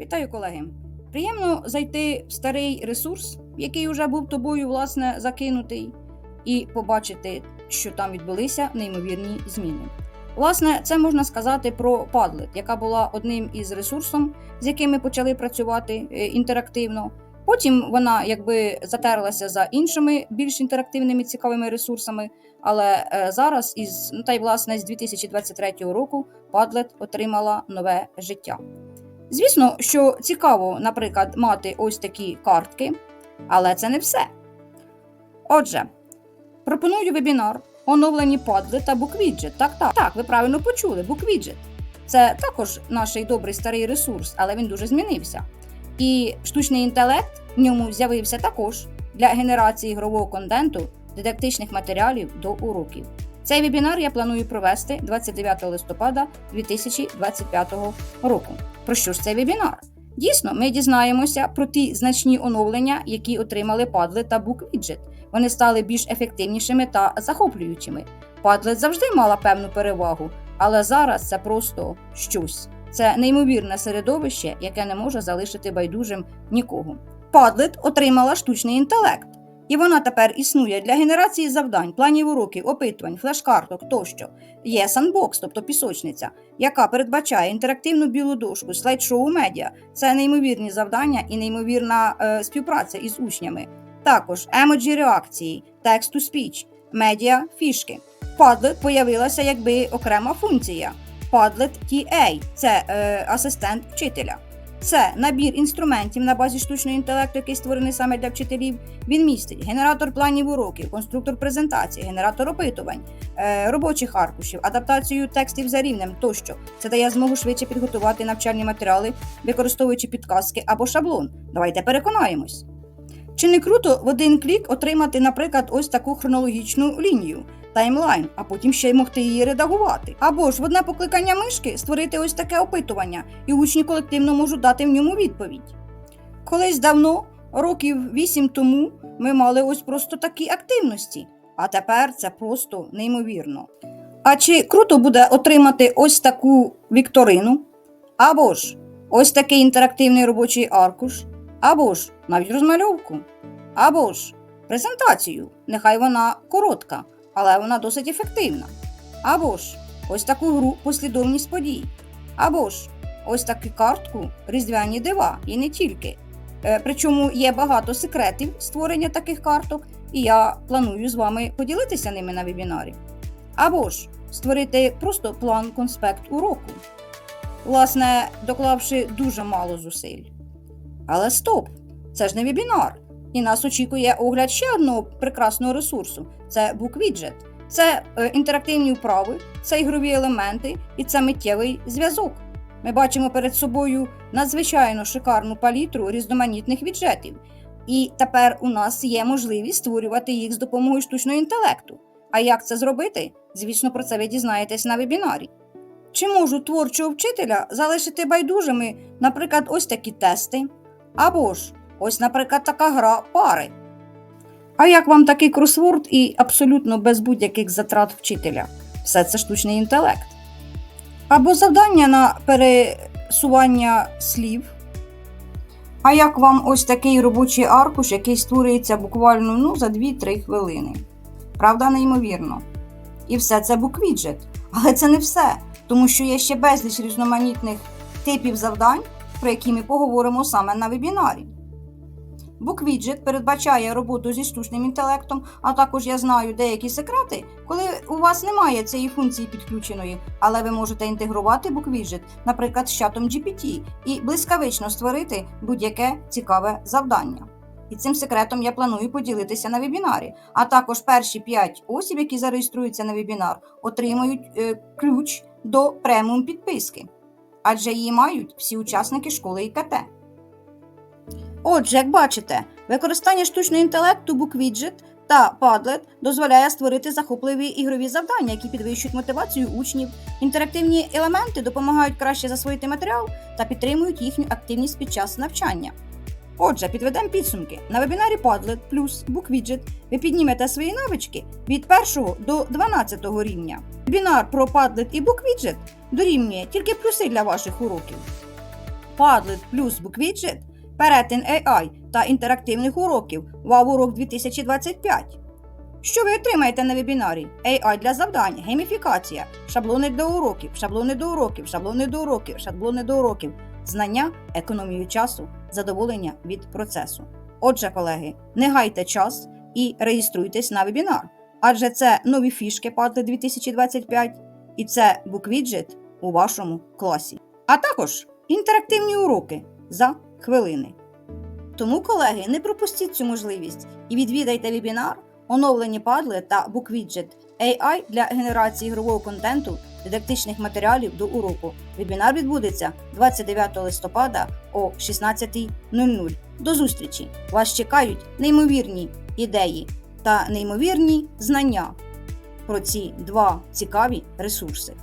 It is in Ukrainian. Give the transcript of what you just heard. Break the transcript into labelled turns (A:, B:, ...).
A: Вітаю, колеги! Приємно зайти в старий ресурс, який вже був тобою, власне, закинутий, і побачити, що там відбулися неймовірні зміни. Власне, це можна сказати про Padlet, яка була одним із ресурсів, з яким ми почали працювати е, інтерактивно. Потім вона якби затерлася за іншими більш інтерактивними цікавими ресурсами. Але е, зараз, із ну та й власне з 2023 року, Padlet отримала нове життя. Звісно, що цікаво, наприклад, мати ось такі картки, але це не все. Отже, пропоную вебінар оновлені Padlet та BookWidget. Так, так, так, ви правильно почули, BookWidget. Це також наш добрий старий ресурс, але він дуже змінився. І штучний інтелект в ньому з'явився також для генерації ігрового контенту, дидактичних матеріалів до уроків. Цей вебінар я планую провести 29 листопада 2025 року. Про що ж цей вебінар? Дійсно, ми дізнаємося про ті значні оновлення, які отримали Padlet та BookWidget. Вони стали більш ефективнішими та захоплюючими. Padlet завжди мала певну перевагу, але зараз це просто щось. Це неймовірне середовище, яке не може залишити байдужим нікого. Padlet отримала штучний інтелект, і вона тепер існує для генерації завдань, планів уроків, опитувань, флеш-карток тощо. Є Sandbox, тобто пісочниця, яка передбачає інтерактивну білу дошку, слайд-шоу медіа. Це неймовірні завдання і неймовірна е, співпраця із учнями. Також емоджі реакції, текст to speech, медіа фішки. Padlet появилася якби окрема функція. Padlet TA – це е, асистент вчителя. Це набір інструментів на базі штучного інтелекту, який створений саме для вчителів. Він містить генератор планів уроків, конструктор презентації, генератор опитувань, е, робочих аркушів, адаптацію текстів за рівнем тощо. Це дає змогу швидше підготувати навчальні матеріали, використовуючи підказки або шаблон. Давайте переконаємось. Чи не круто в один клік отримати, наприклад, ось таку хронологічну лінію, таймлайн, а потім ще й могти її редагувати? Або ж в одне покликання мишки створити ось таке опитування, і учні колективно можуть дати в ньому відповідь. Колись давно, років вісім тому, ми мали ось просто такі активності, а тепер це просто неймовірно. А чи круто буде отримати ось таку вікторину? Або ж ось такий інтерактивний робочий аркуш, або ж навіть розмальовку, або ж презентацію. Нехай вона коротка, але вона досить ефективна. Або ж ось таку гру послідовність подій, або ж ось таку картку різдвяні дива, і не тільки. Е, Причому є багато секретів створення таких карток, і я планую з вами поділитися ними на вебінарі. Або ж створити просто план конспект уроку, власне, доклавши дуже мало зусиль. Але стоп! Це ж не вебінар. І нас очікує огляд ще одного прекрасного ресурсу це BookWidget. Це е, інтерактивні вправи, це ігрові елементи і це миттєвий зв'язок. Ми бачимо перед собою надзвичайно шикарну палітру різноманітних віджетів. І тепер у нас є можливість створювати їх з допомогою штучного інтелекту. А як це зробити? Звісно, про це ви дізнаєтесь на вебінарі. Чи можуть творчого вчителя залишити байдужими, наприклад, ось такі тести? Або ж ось, наприклад, така гра пари. А як вам такий кросворд і абсолютно без будь-яких затрат вчителя? Все це штучний інтелект. Або завдання на пересування слів. А як вам ось такий робочий аркуш, який створюється буквально ну, за 2-3 хвилини? Правда, неймовірно. І все це буквіджет. Але це не все, тому що є ще безліч різноманітних типів завдань, про які ми поговоримо саме на вебінарі. BookWidget передбачає роботу зі штучним інтелектом, а також я знаю деякі секрети, коли у вас немає цієї функції підключеної, але ви можете інтегрувати BookWidget, наприклад, з чатом GPT, і блискавично створити будь-яке цікаве завдання. І цим секретом я планую поділитися на вебінарі. А також перші 5 осіб, які зареєструються на вебінар, отримають е, ключ до преміум підписки, адже її мають всі учасники школи ІКТ. Отже, як бачите, використання штучного інтелекту BookWidget та Padlet дозволяє створити захопливі ігрові завдання, які підвищують мотивацію учнів. Інтерактивні елементи допомагають краще засвоїти матеріал та підтримують їхню активність під час навчання. Отже, підведемо підсумки. На вебінарі Padlet плюс BookWidget ви піднімете свої навички від 1 до 12 рівня. Вебінар про Padlet і BookWidget дорівнює тільки плюси для ваших уроків. Padlet плюс BookWidget, перетин AI та інтерактивних уроків Wow Урок 2025. Що ви отримаєте на вебінарі? AI для завдань, гейміфікація, шаблони до уроків, шаблони до уроків, шаблони до уроків, шаблони до уроків, знання, економію часу, задоволення від процесу. Отже, колеги, не гайте час і реєструйтесь на вебінар, адже це нові фішки Padlet 2025 і це BookWidget у вашому класі. А також інтерактивні уроки за хвилини. Тому, колеги, не пропустіть цю можливість і відвідайте вебінар оновлені Padlet та BookWidget AI для генерації ігрового контенту, дидактичних матеріалів до уроку. Вебінар відбудеться 29 листопада о 16.00. До зустрічі! Вас чекають неймовірні ідеї та неймовірні знання про ці два цікаві ресурси.